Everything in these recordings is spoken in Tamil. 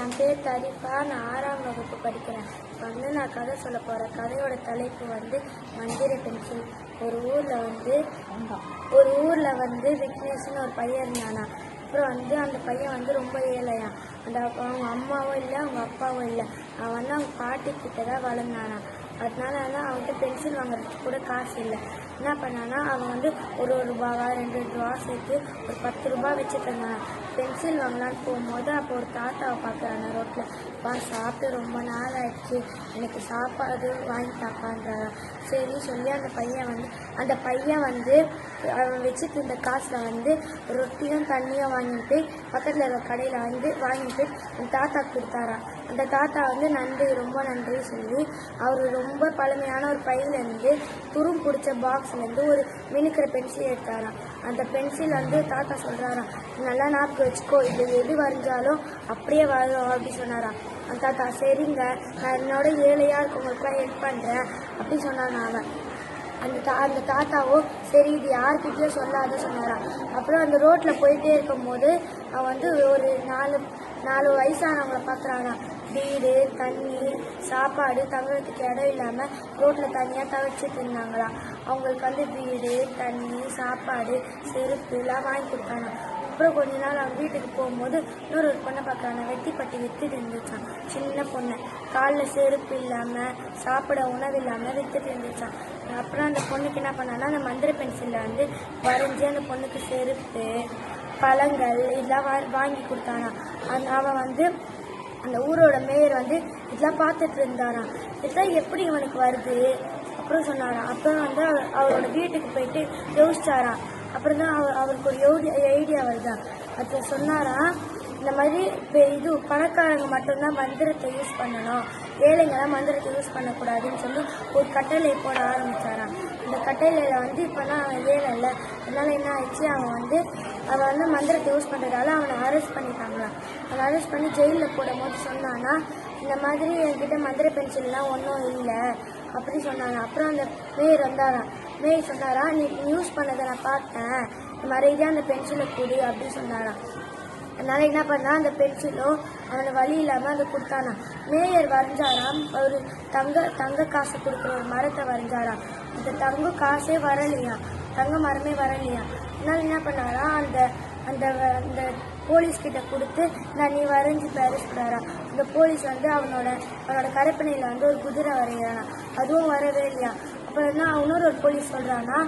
என் பேர் தரிஃபா நான் ஆறாம் வகுப்பு படிக்கிறேன். இப்போ வந்து நான் கதை சொல்ல போகிறேன் கதையோட தலைப்பு வந்து மந்திர பென்சில் ஒரு ஊரில் வந்து ஒரு ஊரில் வந்து விக்னேஷ்னு ஒரு பையன் இருந்தானா. அப்புறம் வந்து அந்த பையன் வந்து ரொம்ப ஏழையான் அந்த அவங்க அம்மாவும் இல்லை அவங்க அப்பாவும் இல்லை. அவன் வந்து அவங்க பாட்டி கிட்ட தான் வளர்ந்தானா அதனால தான் அவன்கிட்ட பென்சில் வாங்குறதுக்கு கூட காசு இல்லை. என்ன பண்ணானா அவன் வந்து ஒரு ஒரு ரூபாவா ரெண்டு ரெண்டு ரூபா சேர்த்து ஒரு பத்து ரூபா வச்சுட்டு பென்சில் வாங்கலான்னு போகும்போது அப்போ ஒரு தாத்தாவை பார்க்குறாங்க ரோட்டில் பா சாப்பிட்டு ரொம்ப நாள் ஆயிடுச்சு. எனக்கு சாப்பாடு வாங்கி தாப்பான்றாங்க சரி சொல்லி அந்த பையன் வந்து அந்த பையன் வந்து அவன் வச்சுட்டு இருந்த காசில் வந்து ரொட்டியும் தண்ணியும் வாங்கிட்டு பக்கத்தில் இருக்கிற கடையில் வந்து வாங்கிட்டு அந்த தாத்தா கொடுத்தாரான் அந்த தாத்தா வந்து நன்றி ரொம்ப நன்றி சொல்லி அவர் ரொம்ப ரொம்ப பழமையான ஒரு பையிலேருந்து துரும் பிடிச்ச பாக்ஸ்லேருந்து ஒரு மினுக்கிற பென்சில் எடுத்தாராம். அந்த பென்சில் வந்து தாத்தா சொல்கிறாராம் நல்லா ஞாபகம் வச்சுக்கோ இது எது வரைஞ்சாலும் அப்படியே வரும் அப்படி சொன்னாராம். அந்த தாத்தா சரிங்க நான் என்னோட ஏழையாக இருக்கவங்களுக்குலாம் ஹெல்ப் பண்ணுறேன் அப்படி சொன்னான் அவன். அந்த தா அந்த தாத்தாவும் சரி இது யார்கிட்டயும் சொல்லாத சொன்னாராம். அப்புறம் அந்த ரோட்டில் போயிட்டே இருக்கும்போது அவன் வந்து ஒரு நாலு நாலு வயசானவங்கள பார்க்குறானா வீடு தண்ணி சாப்பாடு தங்குறதுக்கு இடம் இல்லாமல் ரோட்டில் தனியாக தவிச்சு தின்னாங்களாம் அவங்களுக்கு வந்து வீடு தண்ணி சாப்பாடு செருப்பு எல்லாம் வாங்கி கொடுத்தாங்க. அப்புறம் கொஞ்ச நாள் அவன் வீட்டுக்கு போகும்போது இன்னொரு ஒரு பொண்ணை பார்க்குறாங்க. வெட்டிப்பட்டி வித்துட்டு இருந்துச்சான் சின்ன பொண்ணு. காலில் செருப்பு இல்லாமல் சாப்பிட உணவு இல்லாமல் வித்துட்டு இருந்துச்சான் அப்புறம் அந்த பொண்ணுக்கு என்ன பண்ணான்னா அந்த மந்திர பென்சிலில் வந்து வரைஞ்சி அந்த பொண்ணுக்கு செருப்பு பழங்கள் இதெல்லாம் வா வாங்கி கொடுத்தானா அந்த அவன் வந்து அந்த ஊரோட மேயர் வந்து இதெல்லாம் பார்த்துட்டு இருந்தாராம் இதெல்லாம் எப்படி இவனுக்கு வருது? அப்புறம் சொன்னாராம் அப்புறம் வந்து அவரோட வீட்டுக்கு போயிட்டு யோசிச்சாராம் அப்புறம் தான் அவர் அவருக்கு ஒரு யோடி ஐடியா வருதான் அது சொன்னாராம் இந்த மாதிரி இப்போ இது பணக்காரங்க மட்டும்தான் மந்திரத்தை யூஸ் பண்ணணும். ஏழைங்கெல்லாம் மந்திரத்தை யூஸ் பண்ணக்கூடாதுன்னு சொல்லி ஒரு கட்டளை போட ஆரம்பித்தாராம் அந்த கட்டளையில் வந்து இப்போலாம் அவன் ஏழை இல்லை. அதனால என்ன ஆயிடுச்சு? அவன் வந்து அவன் வந்து மந்திரத்தை யூஸ் பண்ணுறதால அவனை அரெஸ்ட் பண்ணிட்டாங்களாம். அவனை அரெஸ்ட் பண்ணி ஜெயிலில் போடும் போது சொன்னான்னா இந்த மாதிரி என்கிட்ட மந்திர பென்சில்லாம் ஒன்றும் இல்லை அப்படி சொன்னாங்க. அப்புறம் அந்த மேயர் வந்தாராம். மேயர் சொன்னாரா நீ யூஸ் பண்ணதை நான் பார்த்தேன். மறைதான் அந்த பென்சிலை கொடு அப்படின்னு சொன்னாராம். அதனால என்ன பண்ணா அந்த பென்சிலும் அவனை வழி இல்லாமல் அதை கொடுத்தானா மேயர் வரைஞ்சாராம். ஒரு தங்க தங்க காசை கொடுக்குற ஒரு மரத்தை வரைஞ்சாராம். அந்த தங்க காசே வரலையா தங்க மரமே வரலையா? அதனால என்ன பண்ணாரா? அந்த அந்த அந்த போலீஸ்கிட்ட கொடுத்து நான் நீ வரைஞ்சி பேரிஸ் கொடுறாராம் அந்த போலீஸ் வந்து அவனோட அவனோட கரைப்பனையில் வந்து ஒரு குதிரை வரைகிறானா. அதுவும் வரவே இல்லையா? அப்புறம் என்ன அவனோட ஒரு போலீஸ் சொல்கிறான்னா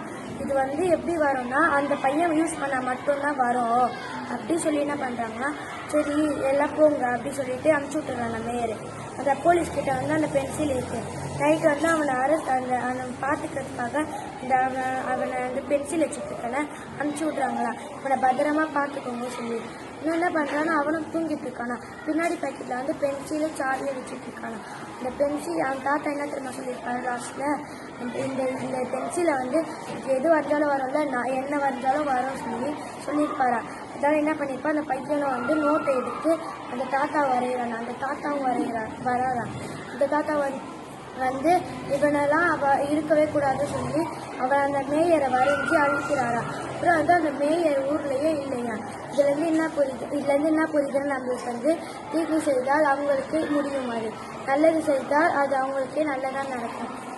இது வந்து எப்படி வரும்னா அந்த பையன் யூஸ் பண்ணால் மட்டும்தான் வரும். அப்படி சொல்லி என்ன பண்ணுறாங்கன்னா சரி எல்லாம் போங்க அப்படி சொல்லிட்டு அனுப்பிச்சி விட்டுறான் மேயர். அந்த போலீஸ்கிட்ட வந்து அந்த பென்சில் இருக்கு. நைட்டு வந்து அவனை அரெஸ்ட் அந்த அவனை பார்த்துக்கிறதுக்காக இந்த அவனை அவனை அந்த பென்சில் வச்சுருக்கல அனுப்பிச்சி விட்றாங்களா? இவனை பத்திரமா பார்த்துக்கோங்க சொல்லி. இன்னும் என்ன பண்ணுறான்னா அவனும் தூங்கிட்டு இருக்கானா? பின்னாடி பாக்கெட்டில் வந்து பென்சிலு சார்லி வச்சுட்டு இருக்கானா? இந்த பென்சில் அவன் தாத்தா என்ன தெரியுமா சொல்லியிருக்காரு லாஸ்ட்டில் இந்த இந்த பென்சிலை வந்து எது வரைஞ்சாலும் வரும்ல நான் என்ன வரைஞ்சாலும் வரும் சொல்லி சொல்லியிருப்பாரா? அதனால் என்ன பண்ணியிருப்பா அந்த பையனை வந்து நோட்டை எடுத்து அந்த தாத்தா வரைகிறான் அந்த தாத்தாவும் வரைகிறான் வராதான் அந்த தாத்தா வந்து வந்து இவனெல்லாம் அவ இருக்கவே கூடாதுன்னு சொல்லி அவர் அந்த மேயரை வரைஞ்சி அழிக்கிறாரா. அப்புறம் வந்து அந்த மேயர் ஊர்லயே இல்லையா. இதுல இருந்து என்ன புரியுது இதுல இருந்து என்ன புரியுதுன்னு நம்மளுக்கு வந்து தீர்வு செய்தால் அவங்களுக்கு முடியும் அது. நல்லது செய்தால் அது அவங்களுக்கே நல்லதாக நடக்கும்.